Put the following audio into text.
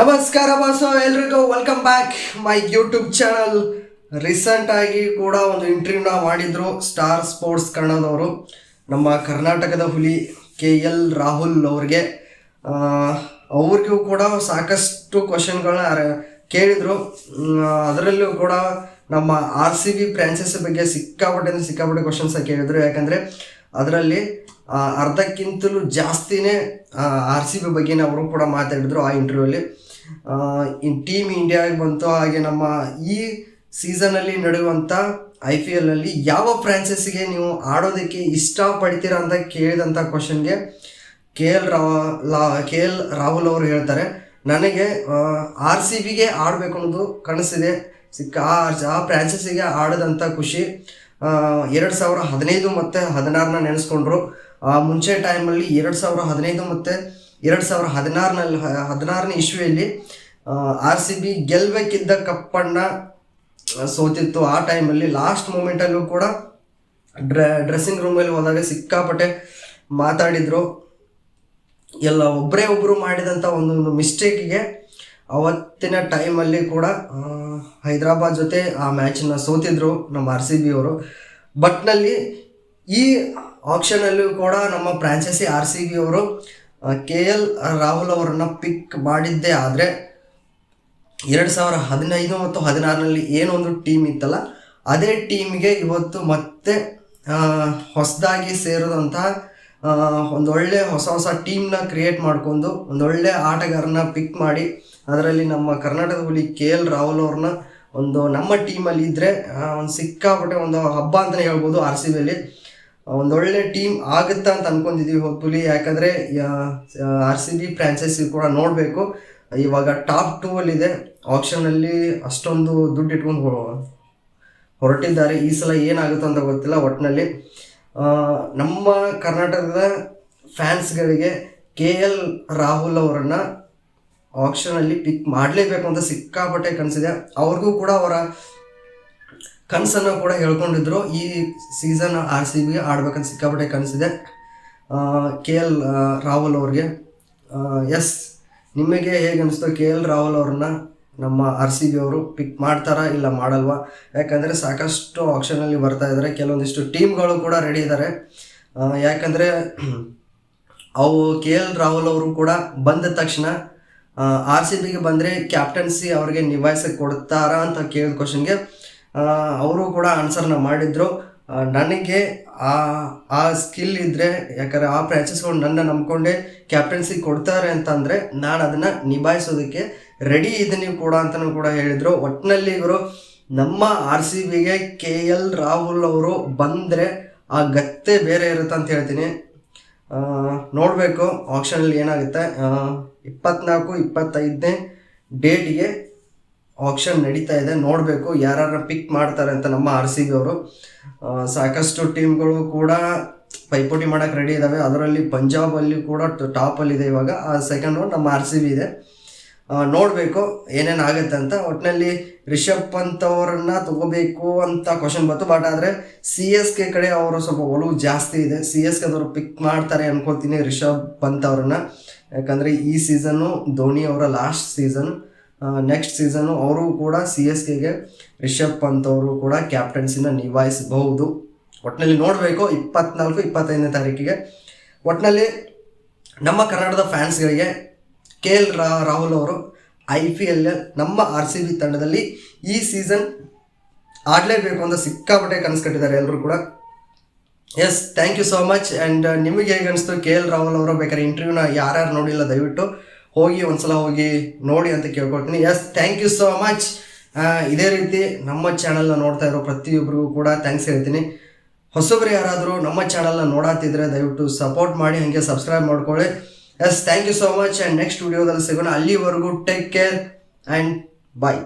ನಮಸ್ಕಾರ ಬಾಸು, ಎಲ್ರಿಗೂ welcome back my YouTube channel recent ಆಗಿ ಕೂಡ ಒಂದು ಇಂಟರ್ವ್ಯೂನ ಮಾಡಿದ್ರು ಸ್ಟಾರ್ ಸ್ಪೋರ್ಟ್ಸ್ ಕನ್ನಡದವರು. ನಮ್ಮ ಕರ್ನಾಟಕದ ಹುಲಿ ಕೆ ಎಲ್ ರಾಹುಲ್ ಅವ್ರಿಗೆ. ಅವ್ರಿಗೂ ಕೂಡ ಸಾಕಷ್ಟು ಕ್ವಶನ್ಗಳನ್ನ ಕೇಳಿದ್ರು. ಅದರಲ್ಲೂ ಕೂಡ ನಮ್ಮ ಆರ್ ಸಿ ಬಿ ಫ್ರಾಂಚೈಸಿ ಬಗ್ಗೆ ಸಿಕ್ಕಾಪಟ್ಟೆ ಸಿಕ್ಕಾಪಟ್ಟೆ ಕ್ವಶನ್ಸ್ ಕೇಳಿದ್ರು. ಯಾಕಂದರೆ ಅದರಲ್ಲಿ ಅರ್ಧಕ್ಕಿಂತಲೂ ಜಾಸ್ತಿನೇ ಆರ್ ಸಿ ಬಿ ಬಗ್ಗೆನೇ ಅವರು ಕೂಡ ಮಾತಾಡಿದ್ರು ಆ ಇಂಟರ್ವ್ಯೂಲಿ ಇನ್ ಟೀಮ್ ಇಂಡಿಯಾಗೆ ಬಂತು. ಹಾಗೆ ನಮ್ಮ ಈ ಸೀಸನಲ್ಲಿ ನಡೆಯುವಂಥ ಐ ಪಿ ಅಲ್ಲಿ ಯಾವ ಫ್ರಾಂಚೈಸಿಗೆ ನೀವು ಆಡೋದಕ್ಕೆ ಇಷ್ಟಪಡ್ತೀರಾ ಅಂತ ಕೇಳಿದಂಥ ಕ್ವಶನ್ಗೆ ಕೆ ಎಲ್ ರಾವ್, ಲಾ ಕೆ ಎಲ್ ರಾಹುಲ್ ಅವರು ಹೇಳ್ತಾರೆ. ನನಗೆ ಆರ್ ಸಿ ಬಿಗೆ ಆಡಬೇಕು ಅನ್ನೋದು ಕನಸಿದೆ. ಸಿಕ್ಕ, ಆ ಆ ಫ್ರಾಂಚೈಸಿಗೆ ಆಡದಂಥ ಖುಷಿ. ಎರಡು ಸಾವಿರ ಹದಿನೈದು ಮತ್ತು ಹದಿನಾರನ್ನ ನೆನೆಸ್ಕೊಂಡ್ರು. ಮುಂಚೆ ಟೈಮಲ್ಲಿ ಎರಡು ಸಾವಿರ ಹದಿನೈದು ಮತ್ತು ಎರಡು ಸಾವಿರ ಹದಿನಾರನಲ್ಲಿ, ಹದಿನಾರನೇ ಇಸ್ವಿಯಲ್ಲಿ ಆರ್ ಸಿ ಬಿ ಗೆಲ್ಲಬೇಕಿದ್ದ ಕಪ್ಪಣ್ಣ ಸೋತಿತ್ತು. ಆ ಟೈಮಲ್ಲಿ ಲಾಸ್ಟ್ ಮೂಮೆಂಟಲ್ಲೂ ಕೂಡ ಡ್ರ, ಡ್ರೆಸ್ಸಿಂಗ್ ರೂಮಲ್ಲಿ ಹೋದಾಗ ಸಿಕ್ಕಾಪಟ್ಟೆ ಮಾತಾಡಿದರು. ಎಲ್ಲ ಒಬ್ಬರೇ ಒಬ್ಬರು ಮಾಡಿದಂಥ ಒಂದೊಂದು ಮಿಸ್ಟೇಕಿಗೆ ಅವತ್ತಿನ ಟೈಮಲ್ಲಿ ಕೂಡ ಹೈದರಾಬಾದ್ ಜೊತೆ ಆ ಮ್ಯಾಚನ್ನು ಸೋತಿದ್ರು ನಮ್ಮ ಆರ್ ಸಿ ಬಿ ಅವರು ಬಟ್ನಲ್ಲಿ ಈ ಆಕ್ಷನಲ್ಲೂ ಕೂಡ ನಮ್ಮ ಫ್ರಾಂಚೈಸಿ ಆರ್ ಸಿ ಬಿ ಅವರು ಕೆ ಎಲ್ ರಾಹುಲ್ ಅವರನ್ನು ಪಿಕ್ ಮಾಡಿದ್ದೇ ಆದರೆ ಎರಡು ಸಾವಿರ ಹದಿನೈದು ಮತ್ತು ಹದಿನಾರರಲ್ಲಿ ಏನೊಂದು ಟೀಮ್ ಇತ್ತಲ್ಲ, ಅದೇ ಟೀಮ್ಗೆ ಇವತ್ತು ಮತ್ತೆ ಹೊಸದಾಗಿ ಸೇರಿದಂತಹ ಒಂದೊಳ್ಳೆ ಹೊಸ ಹೊಸ ಟೀಮ್ನ ಕ್ರಿಯೇಟ್ ಮಾಡ್ಕೊಂಡು ಒಂದೊಳ್ಳೆ ಆಟಗಾರನ ಪಿಕ್ ಮಾಡಿ, ಅದರಲ್ಲಿ ನಮ್ಮ ಕರ್ನಾಟಕದ ಹುಲಿ ಕೆ ಎಲ್ ರಾಹುಲ್ ಅವ್ರನ್ನ ಒಂದು ನಮ್ಮ ಟೀಮಲ್ಲಿ ಇದ್ದರೆ ಒಂದು ಸಿಕ್ಕಾಪಟ್ಟೆ ಒಂದು ಹಬ್ಬ ಅಂತಲೇ ಹೇಳ್ಬೋದು ಆರ್ ಸಿ ಬಿಯಲ್ಲಿ ಒಂದೊಳ್ಳೆ ಟೀಮ್ ಆಗುತ್ತಾ ಅಂತ ಅನ್ಕೊಂಡಿದೀವಿ ಹೋಪ್ಫುಲಿ ಯಾಕಂದರೆ ಆರ್ ಸಿ ಬಿ ಫ್ರಾಂಚೈಸಿ ಕೂಡ ನೋಡಬೇಕು. ಇವಾಗ ಟಾಪ್ ಟೂ ಅಲ್ಲಿದೆ. ಆಪ್ಷನಲ್ಲಿ ಅಷ್ಟೊಂದು ದುಡ್ಡು ಇಟ್ಕೊಂಡು ಹೊರಟಿದ್ದಾರೆ. ಈ ಸಲ ಏನಾಗುತ್ತೋ ಅಂತ ಗೊತ್ತಿಲ್ಲ ಒಟ್ಟಿನಲ್ಲಿ ನಮ್ಮ ಕರ್ನಾಟಕದ ಫ್ಯಾನ್ಸ್ಗಳಿಗೆ ಕೆ ಎಲ್ ರಾಹುಲ್ ಅವರನ್ನು ಆಕ್ಷನಲ್ಲಿ ಪಿಕ್ ಮಾಡಲೇಬೇಕು ಅಂತ ಸಿಕ್ಕಾಪಟ್ಟೆ ಕನಸಿದೆ. ಅವ್ರಿಗೂ ಕೂಡ ಅವರ ಕನಸನ್ನು ಕೂಡ ಹೇಳ್ಕೊಂಡಿದ್ರು. ಈ ಸೀಸನ್ ಆರ್ ಸಿ ಬಿ ಆಡ್ಬೇಕಂತ ಸಿಕ್ಕಾಪಟ್ಟೆ ಕನಸಿದೆ. ಕೆ ಎಲ್ ರಾಹುಲ್ ಅವ್ರಿಗೆ. ಎಸ್ ನಿಮಗೆ ಹೇಗೆ ಅನಿಸ್ತು ಕೆ ಎಲ್ ರಾಹುಲ್ ಅವ್ರನ್ನ? ನಮ್ಮ ಆರ್ ಸಿ ಬಿ ಅವರು ಪಿಕ್ ಮಾಡ್ತಾರಾ ಇಲ್ಲ ಮಾಡಲ್ವಾ? ಯಾಕಂದರೆ ಸಾಕಷ್ಟು ಆಪ್ಷನಲ್ಲಿ ಬರ್ತಾ ಇದ್ದಾರೆ ಕೆಲವೊಂದಿಷ್ಟು ಟೀಮ್ಗಳು ಕೂಡ ರೆಡಿ ಇದ್ದಾರೆ ಯಾಕಂದರೆ ಅವು ಕೆ ಎಲ್ ರಾಹುಲ್ ಅವರು ಕೂಡ ಬಂದ ತಕ್ಷಣ ಆರ್ ಸಿ ಬಿಗೆ ಬಂದರೆ ಕ್ಯಾಪ್ಟನ್ಸಿ ಅವ್ರಿಗೆ ನಿಭಾಯಿಸಕ್ಕೆ ಕೊಡ್ತಾರಾ ಅಂತ ಕೇಳಿದ ಕ್ವಶನ್ಗೆ ಅವರು ಕೂಡ ಆನ್ಸರ್ನ ಮಾಡಿದ್ರು. ನನಗೆ ಆ ಆ ಸ್ಕಿಲ್ ಇದ್ದರೆ ಯಾಕಂದರೆ ಆ ಪ್ರ್ಯಾಚಸ್ಗಳು ನನ್ನ ನಂಬ್ಕೊಂಡೆ ಕ್ಯಾಪ್ಟನ್ಸಿ ಕೊಡ್ತಾರೆ ಅಂತಂದರೆ ನಾನು ಅದನ್ನು ನಿಭಾಯಿಸೋದಕ್ಕೆ ರೆಡಿ ಇದ್ದೀನಿ ಕೂಡ ಅಂತಲೂ ಕೂಡ ಹೇಳಿದರು. ಒಟ್ಟಿನಲ್ಲಿ ಇವರು ನಮ್ಮ ಆರ್ ಸಿ ಬಿಗೆ ಕೆ ಎಲ್ ರಾಹುಲ್ ಅವರು ಬಂದರೆ ಆ ಗತ್ತೆ ಬೇರೆ ಇರುತ್ತೆ ಅಂತ ಹೇಳ್ತೀನಿ. ನೋಡಬೇಕು ಆಪ್ಷನಲ್ಲಿ ಏನಾಗುತ್ತೆ? ಇಪ್ಪತ್ನಾಲ್ಕು, ಇಪ್ಪತ್ತೈದನೇ ಡೇಟಿಗೆ ಆಪ್ಷನ್ ನಡೀತಾ ಇದೆ, ನೋಡಬೇಕು ಯಾರು ಪಿಕ್ ಮಾಡ್ತಾರೆ ಅಂತ ನಮ್ಮ ಆರ್ ಸಿ ಬಿ ಅವರು. ಸಾಕಷ್ಟು ಟೀಮ್ಗಳು ಕೂಡ ಪೈಪೋಟಿ ಮಾಡೋಕ್ಕೆ ರೆಡಿ ಇದ್ದಾವೆ ಅದರಲ್ಲಿ ಪಂಜಾಬಲ್ಲಿ ಕೂಡ ಟಾಪಲ್ಲಿದೆ ಇವಾಗ. ಆ ಸೆಕೆಂಡ್ ರೌಂಡ್ ನಮ್ಮ ಆರ್ ಸಿ ಬಿ ಇದೆ. ನೋಡಬೇಕು ಏನೇನು ಆಗುತ್ತೆ ಅಂತ. ಒಟ್ಟಿನಲ್ಲಿ ರಿಷಬ್ ಪಂತ್ ಅವರನ್ನ ತಗೋಬೇಕು ಅಂತ ಕ್ವಶನ್ ಬಂತು. ಬಟ್ ಆದರೆ ಸಿ ಎಸ್ ಕೆ ಕಡೆ ಅವರು ಸ್ವಲ್ಪ ಒಲವು ಜಾಸ್ತಿ ಇದೆ. ಸಿ ಎಸ್ ಕೆ ಅವರು ಪಿಕ್ ಮಾಡ್ತಾರೆ ಅನ್ಕೋತೀನಿ ರಿಷಬ್ ಪಂತ್ ಅವರನ್ನು. ಯಾಕಂದರೆ ಈ ಸೀಸನ್ನು ಧೋನಿ ಅವರ ಲಾಸ್ಟ್ ಸೀಸನ್ ನೆಕ್ಸ್ಟ್ ಸೀಸನ್ನು ಅವರು ಕೂಡ ಸಿ ಎಸ್ ಕೆಗೆ ರಿಷಬ್ ಪಂತ್ ಅವರು ಕೂಡ ಕ್ಯಾಪ್ಟನ್ಸಿನ ನಿಭಾಯಿಸಬಹುದು. ಒಟ್ಟಿನಲ್ಲಿ ನೋಡಬೇಕು, ಇಪ್ಪತ್ನಾಲ್ಕು, ಇಪ್ಪತ್ತೈದನೇ ತಾರೀಕಿಗೆ. ಒಟ್ಟಿನಲ್ಲಿ ನಮ್ಮ ಕನ್ನಡದ ಫ್ಯಾನ್ಸ್ಗಳಿಗೆ ಕೆ ಎಲ್ ರಾಹುಲ್ ಅವರು ಐ ಪಿ ಎಲ್ ನಮ್ಮ ಆರ್ ಸಿ ಬಿ ತಂಡದಲ್ಲಿ ಈ ಸೀಸನ್ ಆಡಲೇಬೇಕು ಅಂತ ಸಿಕ್ಕಾಪಟ್ಟೆ ಕನಸು ಕಟ್ಟಿದ್ದಾರೆ ಎಲ್ಲರೂ ಕೂಡ. Yes thank you so much and ನಿಮಗೆ ಹೇಗೆ ಅನಿಸ್ತು ಕೆ ಎಲ್ ರಾಹುಲ್ ಅವರು ಬೇಕಾದ್ರೆ ಇಂಟರ್ವ್ಯೂನ ಯಾರ್ಯಾರು ನೋಡಿಲ್ಲ ದಯವಿಟ್ಟು. ಹೋಗಿ ಒಂದ್ಸಲ ಹೋಗಿ ನೋಡಿ ಅಂತ ಕೇಳ್ಕೊಳ್ತೀನಿ. Yes thank you so much ಇದೇ ರೀತಿ ನಮ್ಮ ಚಾನಲ್ನ ನೋಡ್ತಾ ಇರೋ ಪ್ರತಿಯೊಬ್ಬರಿಗೂ ಕೂಡ ಥ್ಯಾಂಕ್ಸ್ ಹೇಳ್ತೀನಿ. ಹೊಸಬ್ರು ಯಾರಾದರೂ ನಮ್ಮ ಚಾನಲ್ನ ನೋಡಾತಿದ್ರೆ ದಯವಿಟ್ಟು ಸಪೋರ್ಟ್ ಮಾಡಿ, ಹಾಗೆ ಸಬ್ಸ್ಕ್ರೈಬ್ ಮಾಡ್ಕೊಳ್ಳಿ. Yes thank you so much and next ವಿಡಿಯೋದಲ್ಲಿ ಸಿಗೋಣ. ಅಲ್ಲಿವರೆಗೂ ಟೇಕ್ ಕೇರ್ ಆ್ಯಂಡ್ ಬಾಯ್